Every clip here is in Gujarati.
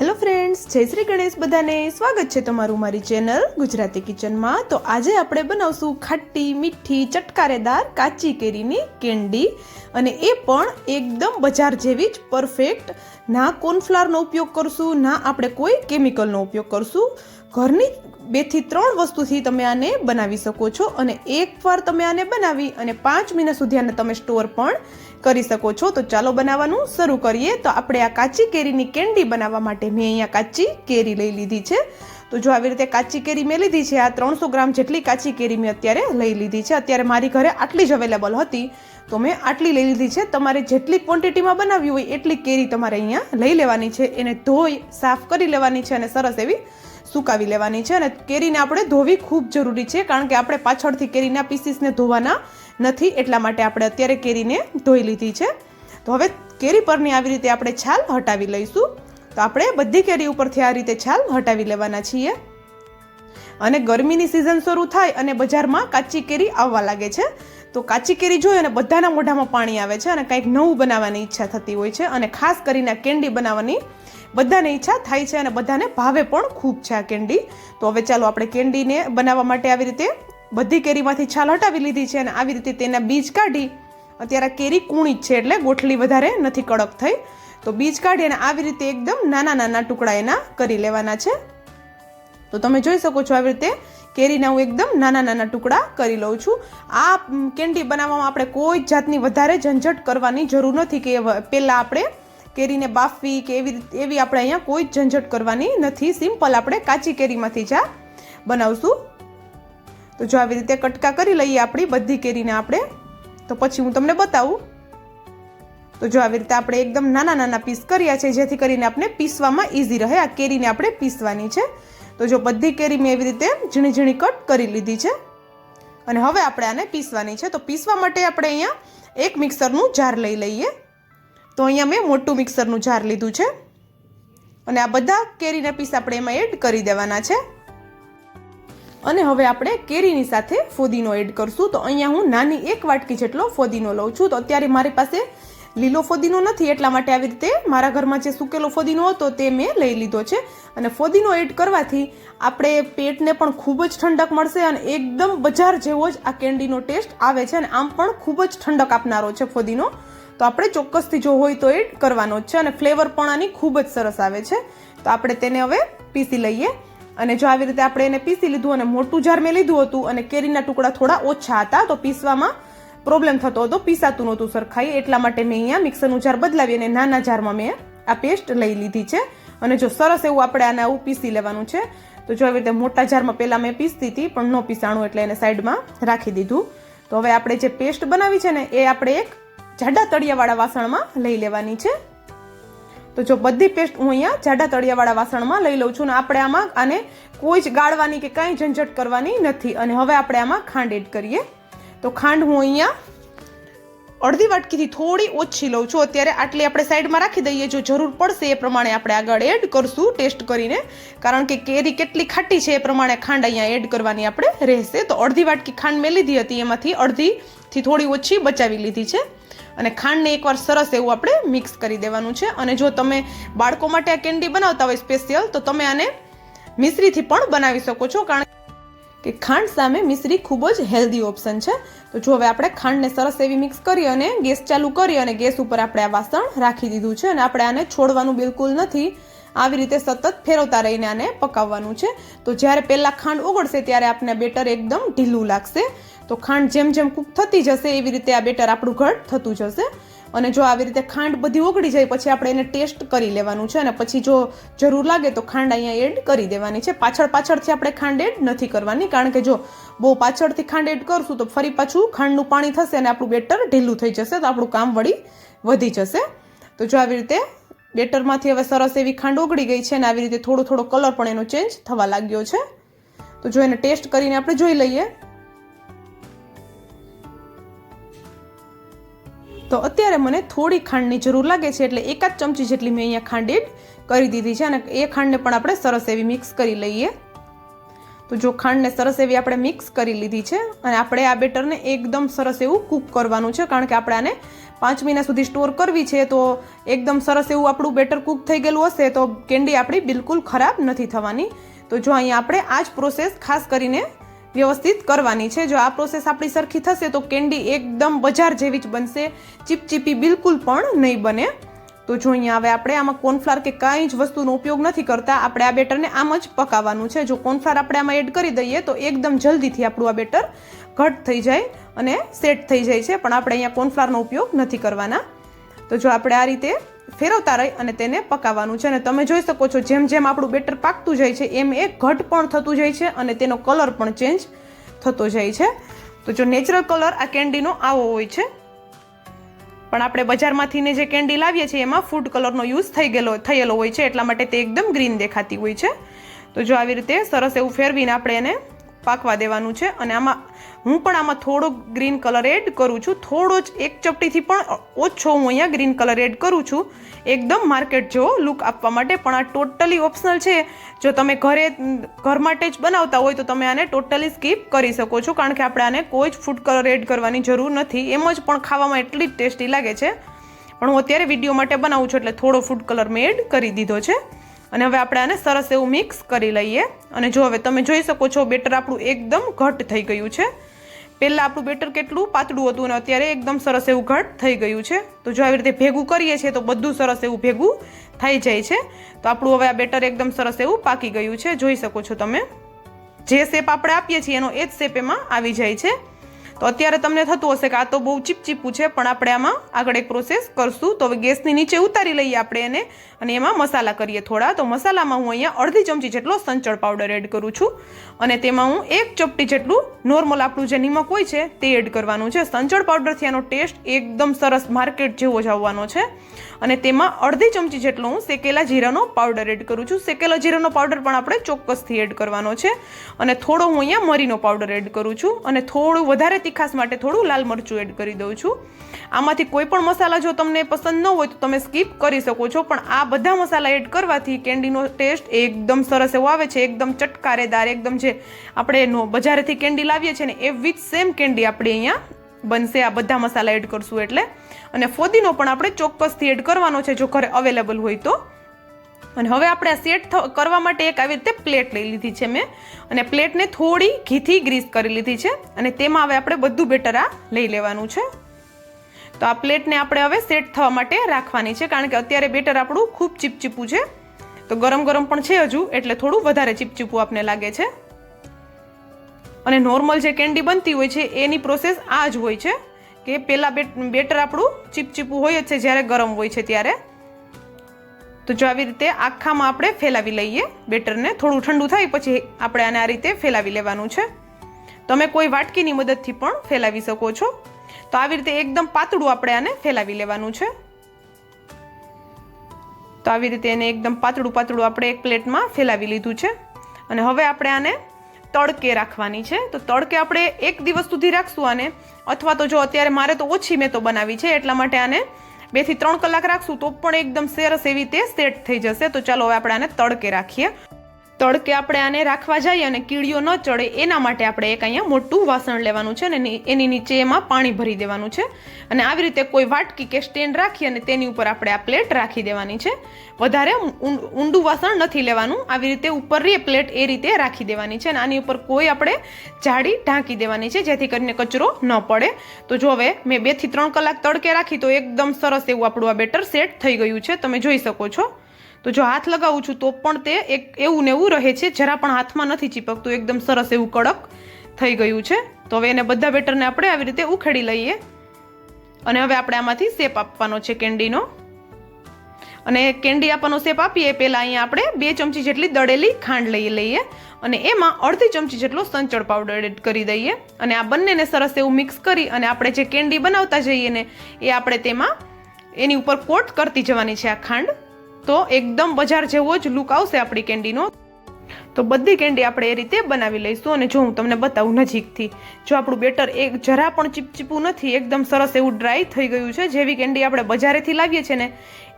હેલો ફ્રેન્ડ્સ જય શ્રી ગણેશ બધાને. સ્વાગત છે તમારું મારી ચેનલ ગુજરાતી કિચનમાં. તો આજે આપણે બનાવશું ખાટી, મીઠી, ચટકારેદાર, કાચી કેરીની કેન્ડી અને એ પણ એકદમ બજાર જેવી જ પરફેક્ટ ના કોર્નફ્લાવરનો ઉપયોગ કરશું, ના આપણે કોઈ કેમિકલનો ઉપયોગ કરશું. ઘરની બેથી ત્રણ વસ્તુથી તમે આને બનાવી શકો છો અને એકવાર તમે આને બનાવી અને પાંચ મહિના સુધી આને તમે સ્ટોર પણ કરી શકો છો. તો ચાલો બનાવવાનું શરૂ કરીએ. તો આપણે આ કાચી કેરીની કેન્ડી બનાવવા માટે મેં અહીંયા કાચી કેરી લઈ લીધી છે. તો જો આવી રીતે કાચી કેરી મેં લીધી છે, આ ત્રણસો ગ્રામ જેટલી કાચી કેરી મેં અત્યારે લઈ લીધી છે. અત્યારે મારી ઘરે આટલી જ અવેલેબલ હતી. તો મેં આટલી લઈ લીધી છે. તમારે જેટલી ક્વોન્ટિટીમાં બનાવવી હોય એટલી કેરી તમારે અહીંયા લઈ લેવાની છે. એને ધોઈ, સાફ કરી લેવાની છે અને સરસ એવી સુકાવી લેવાની છે અને કેરીને આપણે ધોવી ખૂબ જરૂરી છે, કારણ કે આપણે પાછળથી કેરીના પીસીસને ધોવાના નથી, એટલા માટે આપણે અત્યારે કેરીને ધોઈ લીધી છે. તો હવે કેરી પરની આવી રીતે આપણે છાલ હટાવી લઈશું. તો આપણે બધી કેરી ઉપરથી આ રીતે છાલ હટાવી લેવાના છીએ. અને ગરમીની સિઝન શરૂ થાય અને બજારમાં કાચી કેરી આવવા લાગે છે. તો કાચી કેરી જોઈ અને બધાના મોઢામાં પાણી આવે છે અને કંઈક નવું બનાવવાની ઈચ્છા થતી હોય છે અને ખાસ કરીને કેન્ડી બનાવવાની બધાને ઈચ્છા થાય છે અને બધાને ભાવે પણ ખૂબ છે આ કેન્ડી. તો હવે ચાલો આપણે કેન્ડીને બનાવવા માટે આવી રીતે બધી કેરીમાંથી છાલ હટાવી લીધી છે અને આવી રીતે તેના બીજ કાઢી, અત્યારે કેરી કૂણી જ છે એટલે ગોઠલી વધારે નથી કડક થઈ. તો બીજ કાઢી અને આવી રીતે એકદમ નાના નાના ટુકડા એના કરી લેવાના છે. તો તમે જોઈ શકો છો આવી રીતે કેરીના હું એકદમ નાના નાના ટુકડા કરી લઉં છું. આ કેન્ડી બનાવવામાં આપણે કોઈ જાતની વધારે ઝંઝટ કરવાની જરૂર નથી કે પહેલાં આપણે કેરીને બાફવી કે એવી એવી આપણે અહીંયા કોઈ ઝંઝટ કરવાની નથી. સિમ્પલ આપણે કાચી કેરીમાંથી જ આ બનાવશું. તો જો આવી રીતે કટકા કરી લઈએ આપણી બધી કેરીને આપણે, તો પછી હું તમને બતાવું. તો જો આવી રીતે આપણે એકદમ નાના નાના પીસ કર્યા છે, જેથી કરીને આપણે પીસવામાં ઇઝી રહે. આ કેરીને આપણે પીસવાની છે. તો જો બધી કેરી મેં એવી રીતે ઝીણી ઝીણી કટ કરી લીધી છે. અને હવે આપણે આને પીસવાની છે. તો પીસવા માટે આપણે અહીંયા એક મિક્સરનું જાર લઈ લઈએ. તો અહીંયા મેં મોટું મિક્સરનું જાર લીધું છે. અને આ બધા કેરીના પીસ આપણે એમાં એડ કરી દેવાના છે. અને હવે આપણે કેરીની સાથે ફોદીનો એડ કરશું. તો અહીંયા હું નાની એક વાટકી જેટલો ફોદીનો લઉં છું. તો અત્યારે મારી પાસે લીલો ફોદીનો નથી. એટલા માટે આવી રીતે મારા ઘરમાં જે સૂકેલો ફોદીનો હતો તે મેં લઈ લીધો છે. અને ફોદીનો એડ કરવાથી આપણે પેટને પણ ખૂબ જ ઠંડક મળશે અને એકદમ બજાર જેવો જ આ કેન્ડીનો ટેસ્ટ આવે છે. અને આમ પણ ખૂબ જ ઠંડક આપનારો છે ફોદીનો. તો આપણે ચોક્કસથી જો હોય તો એ કરવાનો જ છે અને ફ્લેવર પણ આની ખૂબ જ સરસ આવે છે. તો આપણે તેને હવે પીસી લઈએ. અને જો આવી રીતે આપણે એને પીસી લીધું અને મોટું જાર મેં લીધું હતું અને કેરીના ટુકડા થોડા ઓછા હતા, તો પીસવામાં પ્રોબ્લેમ થતો હતો, પીસાતું નહોતું સરખાઈ. એટલા માટે મેં અહીંયા મિક્સરનું જાર બદલાવી અને નાના જારમાં મેં આ પેસ્ટ લઈ લીધી છે. અને જો સરસ એવું આપણે આને આવું પીસી લેવાનું છે, તો જો આવી રીતે મોટા જારમાં પહેલાં મેં પીસતી હતી, પણ ન પીસાણું એટલે એને સાઈડમાં રાખી દીધું. તો હવે આપણે જે પેસ્ટ બનાવી છે ને, એ આપણે એક જાડા તળિયાવાળા વાસણમાં લઈ લેવાની છે. તો જો બધી પેસ્ટ હું અહીંયા જાડા તળિયાવાળા વાસણમાં લઈ લઉં છું ને આપણે આમાં આને કોઈ જ ગાળવાની કે કાંઈ ઝંઝટ કરવાની નથી. અને હવે આપણે આમાં ખાંડ એડ કરીએ. તો ખાંડ હું અહીંયા અડધી વાટકીથી થોડી ઓછી લઉં છું. અત્યારે આટલી આપણે સાઈડમાં રાખી દઈએ, જો જરૂર પડશે એ પ્રમાણે આપણે આગળ એડ કરશું, ટેસ્ટ કરીને. કારણ કે કેરી કેટલી ખાટી છે એ પ્રમાણે ખાંડ અહીંયા એડ કરવાની આપણે રહેશે. તો અડધી વાટકી ખાંડ મેં લીધી હતી, એમાંથી અડધીથી થોડી ઓછી બચાવી લીધી છે. અને ખાંડને એકવાર સરસ એવું આપણે મિક્સ કરી દેવાનું છે. અને જો તમે બાળકો માટે આ કેન્ડી બનાવતા હોય સ્પેશિયલ તો તમે આને મિશ્રીથી પણ બનાવી શકો છો. કારણ કે ખાંડ સામે મિશ્રી ખૂબ જ હેલ્ધી ઓપ્શન છે. તો જો હવે આપણે ખાંડને સરસ એવી મિક્સ કરી અને ગેસ ચાલુ કરી અને ગેસ ઉપર આપણે આ વાસણ રાખી દીધું છે અને આપણે આને છોડવાનું બિલકુલ નથી. આવી રીતે સતત ફેરવતા રહીને આને પકાવવાનું છે. તો જ્યારે પહેલાં ખાંડ ઓગળશે ત્યારે આપને બેટર એકદમ ઢીલું લાગશે. તો ખાંડ જેમ જેમ કૂક થતી જશે એવી રીતે આ બેટર આપણું ઘટ થતું જશે. અને જો આવી રીતે ખાંડ બધી ઓગળી જાય, પછી આપણે એને ટેસ્ટ કરી લેવાનું છે અને પછી જો જરૂર લાગે તો ખાંડ અહીંયા એડ કરી દેવાની છે. પાછળ પાછળથી આપણે ખાંડ એડ નથી કરવાની, કારણ કે જો બહુ પાછળથી ખાંડ એડ કરશું તો ફરી પાછું ખાંડનું પાણી થશે અને આપણું બેટર ઢીલું થઈ જશે તો આપણું કામ વળી વધી જશે. તો જો આવી રીતે બેટરમાંથી હવે સરસ એવી ખાંડ ઓગળી ગઈ છે અને આવી રીતે થોડો થોડો કલર પણ એનો ચેન્જ થવા લાગ્યો છે. તો જો એને ટેસ્ટ કરીને આપણે જોઈ લઈએ. તો અત્યારે મને થોડી ખાંડની જરૂર લાગે છે એટલે એકાદ ચમચી જેટલી મેં અહીંયા ખાંડ કરી દીધી છે અને એ ખાંડને પણ આપણે સરસ એવી મિક્સ કરી લઈએ. તો જો ખાંડને સરસ એવી આપણે મિક્સ કરી લીધી છે અને આપણે આ બેટરને એકદમ સરસ એવું કૂક કરવાનું છે કારણ કે આપણે આને પાંચ મહિના સુધી સ્ટોર કરવી છે તો એકદમ સરસ એવું આપણું બેટર કૂક થઈ ગયેલું હશે તો કેન્ડી આપણી બિલકુલ ખરાબ નથી થવાની. તો જો અહીંયા આપણે આ જ પ્રોસેસ ખાસ કરીને વ્યવસ્થિત કરવાની છે. જો આ પ્રોસેસ આપણી સરખી થશે તો કેન્ડી એકદમ બજાર જેવી જ બનશે. ચીપચીપી બિલકુલ પણ નહીં બને. તો જો અહીંયા હવે આપણે આમાં કોર્નફ્લાર કે કાંઈ જ વસ્તુનો ઉપયોગ નથી કરતા, આપણે આ બેટરને આમ જ પકાવવાનું છે. જો કોર્નફ્લાર આપણે આમાં એડ કરી દઈએ તો એકદમ જલ્દીથી આપણું આ બેટર ઘટ થઈ જાય અને સેટ થઈ જાય છે. પણ આપણે અહીંયા કોર્નફ્લારનો ઉપયોગ નથી કરવાના. તો જો આપણે આ રીતે ફેરવતા રહી અને તેને પકાવવાનું છે. અને તમે જોઈ શકો છો, જેમ જેમ આપણું બેટર પાકતું જાય છે, એમ એ ઘટ પણ થતું જાય છે અને તેનો કલર પણ ચેન્જ થતો જાય છે. તો જો નેચરલ કલર આ કેન્ડીનો આવો હોય છે. પણ આપણે બજારમાંથીને જે કેન્ડી લાવીએ છીએ, એમાં ફૂડ કલરનો યુઝ થઈ ગયેલો, થયેલો હોય છે. એટલા માટે તે એકદમ ગ્રીન દેખાતી હોય છે. તો જો આવી રીતે સરસ એવું ફેરવીને આપણે એને પાકવા દેવાનું છે અને આમાં હું પણ આમાં થોડો ગ્રીન કલર એડ કરું છું. થોડો જ એક ચપટીથી પણ ઓછો હું અહીંયા ગ્રીન કલર એડ કરું છું. એકદમ માર્કેટ જેવો લુક આપવા માટે પણ આ ટોટલી ઓપ્શનલ છે. જો તમે ઘરે, ઘર માટે જ બનાવતા હોય તો તમે આને ટોટલી સ્કીપ કરી શકો છો. કારણ કે આપણે આને કોઈ જ ફૂડ કલર એડ કરવાની જરૂર નથી. એમ જ પણ ખાવામાં એટલી જ ટેસ્ટી લાગે છે. પણ હું અત્યારે વીડિયો માટે બનાવું છું એટલે થોડો ફૂડ કલર મેં એડ કરી દીધો છે. અને હવે આપણે આને સરસ એવું મિક્સ કરી લઈએ. અને જો હવે તમે જોઈ શકો છો, બેટર આપણું એકદમ ઘટ થઈ ગયું છે. પહેલાં આપણું બેટર કેટલું? પાતળું હતું અને અત્યારે એકદમ સરસ એવું ઘટ થઈ ગયું છે. તો જો આવી રીતે ભેગું કરીએ છીએ તો બધું સરસ એવું ભેગું થઈ જાય છે. તો આપણું હવે આ બેટર એકદમ સરસ એવું પાકી ગયું છે. જોઈ શકો છો તમે. જે શેપ આપણે આપીએ છીએ એનો એ જ શેપ એમાં આવી જાય છે. તો અત્યારે તમને થતું હશે કે આ તો બહુ ચીપચીપું છે, પણ આપણે આમાં આગળ એક પ્રોસેસ કરશું. તો હવે ગેસની નીચે ઉતારી લઈએ આપણે એને અને એમાં મસાલા કરીએ થોડા. તો મસાલામાં હું અહીંયા અડધી ચમચી જેટલો સંચળ પાવડર એડ કરું છું. અને તેમાં હું એક ચપટી જેટલું નોર્મલ આપણું જે નિમક હોય છે, તે એડ કરવાનું છે. સંચળ પાવડરથી આનો ટેસ્ટ એકદમ સરસ માર્કેટ જેવો જ આવવાનો છે. અને તેમાં અડધી ચમચી જેટલો હું શેકેલા જીરાનો પાવડર એડ કરું છું. શેકેલા જીરાનો પાવડર પણ આપણે ચોક્કસથી એડ કરવાનો છે. અને થોડો હું અહીંયા મરીનો પાવડર એડ કરું છું. અને થોડું વધારે તીખાસ માટે થોડું લાલ મરચું એડ કરી દઉં છું. આમાંથી કોઈ પણ મસાલા જો તમને પસંદ ન હોય તો તમે સ્કીપ કરી શકો છો, પણ આ બધા મસાલા એડ કરવાથી કેન્ડીનો ટેસ્ટ એકદમ સરસ એવો આવે છે, એકદમ ચટકારેદાર, એકદમ જે આપણે બજારેથી કેન્ડી લાવીએ છીએ ને, એ વિથ સેમ કેન્ડી આપણે અહીંયા બનશે. આ બધા મસાલા એડ કરશું એટલે. અને ફોદીનો પણ આપણે ચોક્કસથી એડ કરવાનો છે, જો ઘરે અવેલેબલ હોય તો. અને હવે આપણે આ સેટ કરવા માટે એક આવી રીતે પ્લેટ લઈ લીધી છે મેં. અને પ્લેટને થોડી ઘીથી ગ્રીસ કરી લીધી છે. અને તેમાં હવે આપણે બધું બેટર આ લઈ લેવાનું છે. તો આ પ્લેટને આપણે હવે સેટ થવા માટે રાખવાની છે, કારણ કે અત્યારે બેટર આપણું ખૂબ ચીપચીપું છે. તો ગરમ ગરમ પણ છે હજુ, એટલે થોડું વધારે ચીપચીપું આપને લાગે છે. અને નોર્મલ જે કેન્ડી બનતી હોય છે, એની પ્રોસેસ આ જ હોય છે, કે પહેલાં બેટર આપણું ચીપચીપું હોય જ છે, જ્યારે ગરમ હોય છે ત્યારે. તો જો આવી રીતે આખામાં આપણે ફેલાવી લઈએ બેટરને, થોડું ઠંડુ થાય પછી આપણે આને આ રીતે ફેલાવી લેવાનું છે. તમે કોઈ વાટકીની મદદથી પણ ફેલાવી શકો છો. તો આવી રીતે એકદમ પાતળું આપણે આને ફેલાવી લેવાનું છે. તો આવી રીતે એને એકદમ પાતળું પાતળું આપણે એક પ્લેટમાં ફેલાવી લીધું છે. અને હવે આપણે આને તડકે રાખવાની છે. તો તડકે આપણે એક દિવસ સુધી રાખશું આને. અથવા તો જો અત્યારે મારે તો ઓછી મેં તો બનાવી છે, એટલા માટે આને બેથી ત્રણ કલાક રાખશું તો પણ એકદમ સરસ એવી રીતે સેટ થઈ જશે. તો ચાલો હવે આપણે આને તડકે રાખીએ. તડકે આપણે આને રાખવા જઈએ અને કીડીઓ ન ચડે, એના માટે આપણે એક અહીંયા મોટું વાસણ લેવાનું છે અને એની નીચે એમાં પાણી ભરી દેવાનું છે. અને આવી રીતે કોઈ વાટકી કે સ્ટેન્ડ રાખી અને તેની ઉપર આપણે આ પ્લેટ રાખી દેવાની છે. વધારે ઊંડું વાસણ નથી લેવાનું, આવી રીતે ઉપર રે પ્લેટ એ રીતે રાખી દેવાની છે અને આની ઉપર કોઈ આપણે જાડી ઢાંકી દેવાની છે જેથી કરીને કચરો ન પડે. તો જો હવે મેં બેથી ત્રણ કલાક તડકે રાખી તો એકદમ સરસ એવું આપણું આ બેટર સેટ થઈ ગયું છે. તમે જોઈ શકો છો. તો જો હાથ લગાવું છું, તો પણ તે એક એવું ને એવું રહે છે, જરા પણ હાથમાં નથી ચીપકતું, એકદમ સરસ એવું કડક થઈ ગયું છે. તો હવે એને બધા બેટરને આપણે આવી રીતે ઉખેડી લઈએ. અને હવે આપણે આમાંથી શેપ આપવાનો છે કેન્ડીનો. અને કેન્ડી આપવાનો શેપ આપીએ, પહેલાં અહીંયા આપણે બે ચમચી જેટલી દળેલી ખાંડ લઈ લઈએ. અને એમાં અડધી ચમચી જેટલો સંચળ પાવડર એડ કરી દઈએ. અને આ બંનેને સરસ એવું મિક્સ કરી અને આપણે જે કેન્ડી બનાવતા જઈએ ને, એ આપણે તેમાં એની ઉપર કોટ કરતી જવાની છે આ ખાંડ. તો એકદમ બજાર જેવો જ લુક આવશે આપણી કેન્ડીનો. તો બધી કેન્ડી આપણે એ રીતે બનાવી લઈશું અને જો હું તમને બતાવું નજીકથી. જો આપણું બેટર એક જરા પણ ચીપચીપું નથી, એકદમ સરસ એવું ડ્રાય થઈ ગયું છે, જેવી કેન્ડી આપણે બજારેથી લાવીએ છીએ ને,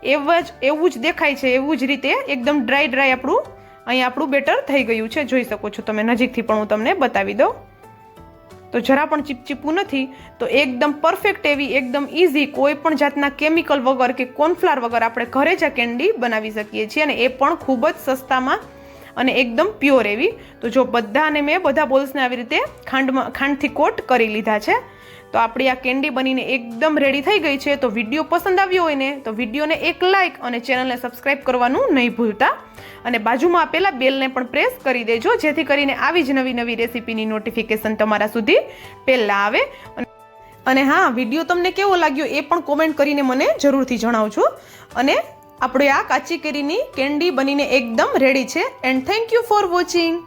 એવા જ, એવું જ દેખાય છે, એવું જ રીતે એકદમ ડ્રાય ડ્રાય આપણું અહીં આપણું બેટર થઈ ગયું છે. જોઈ શકો છો તમે, નજીકથી પણ હું તમને બતાવી દઉં. તો જરા પણ ચીપચીપું નથી, તો એકદમ પરફેક્ટ એવી, એકદમ ઇઝી કોઈ પણ જાતના કેમિકલ વગર કે કોર્નફ્લાર વગર આપણે ઘરે જ આ કેન્ડી બનાવી શકીએ છીએ અને એ પણ ખૂબ જ સસ્તામાં અને એકદમ પ્યોર એવી. તો જો બધાને મેં બધા બોલ્સને આવી રીતે ખાંડમાં ખાંડથી કોટ કરી લીધા છે. તો આપણી આ કેન્ડી બનીને એકદમ રેડી થઈ ગઈ છે. તો વીડિયો પસંદ આવ્યો હોય ને, તો વિડીયોને એક લાઇક અને ચેનલને સબસ્ક્રાઇબ કરવાનું નહીં ભૂલતા. અને બાજુમાં આપેલા બેલને પણ પ્રેસ કરી દેજો, જેથી કરીને આવી જ નવી નવી રેસીપીની નોટિફિકેશન તમારા સુધી પહેલાં આવે. અને હા, વીડિયો તમને કેવો લાગ્યો એ પણ કોમેન્ટ કરીને મને જરૂરથી જણાવજો. અને આપણે આ કાચી કેરીની કેન્ડી બનીને એકદમ રેડી છે. And thank you for watching